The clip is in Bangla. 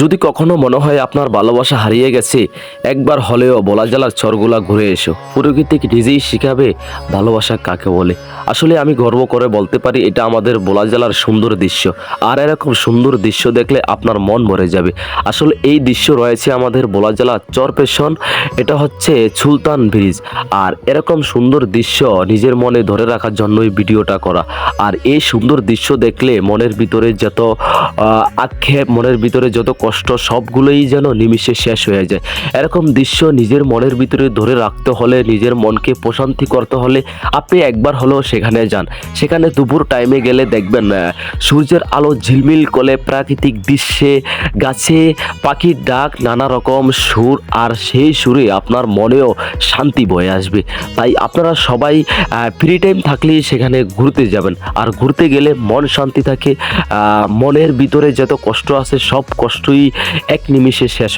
যদি কখনো মনে হয় আপনার ভালোবাসা হারিয়ে গেছে, একবার হলেও বলা জেলার চরগুলা ঘুরে এসো। প্রকৃতি নিজেই শিখাবে ভালোবাসা কাকে বলে? আসলে আমি গর্ব করে বলতে পারি, এটা আমাদের বোলা জেলার সুন্দর দৃশ্য। আর এরকম সুন্দর দৃশ্য দেখলে আপনার মন ভরে যাবে। আসলে এই দৃশ্য রয়েছে আমাদের বোলা চর পেশন এটা হচ্ছে সুলতান ব্রিজ। আর এরকম সুন্দর দৃশ্য নিজের মনে ধরে রাখার জন্যই ভিডিওটা করা। আর এই সুন্দর দৃশ্য দেখলে মনের ভিতরে যত আক্ষেপ, মনের ভিতরে যত কষ্ট সবগুলোই যেন নিমিষে শেষ হয়ে যায়। এরকম দৃশ্য নিজের মনের ভিতরে ধরে রাখতে হলে, নিজের মনকে প্রশান্তি করতে হলে আপনি একবার হলেও সেখানে যান। সেখানে দুপুর টাইমে গেলে দেখবেন সূর্যের আলো ঝিলমিল করে প্রাকৃতিক দৃশ্যে, গাছে পাখির ডাক, নানা রকম সুর, আর সেই সুরে আপনার মনেও শান্তি বয়ে আসবে। তাই আপনারা সবাই ফ্রি টাইম থাকলেই সেখানে ঘুরতে যাবেন। আর ঘুরতে গেলে মন শান্তি থাকে। মনের ভিতরে যত কষ্ট আছে, সব কষ্টই এক নিমিষে শেষ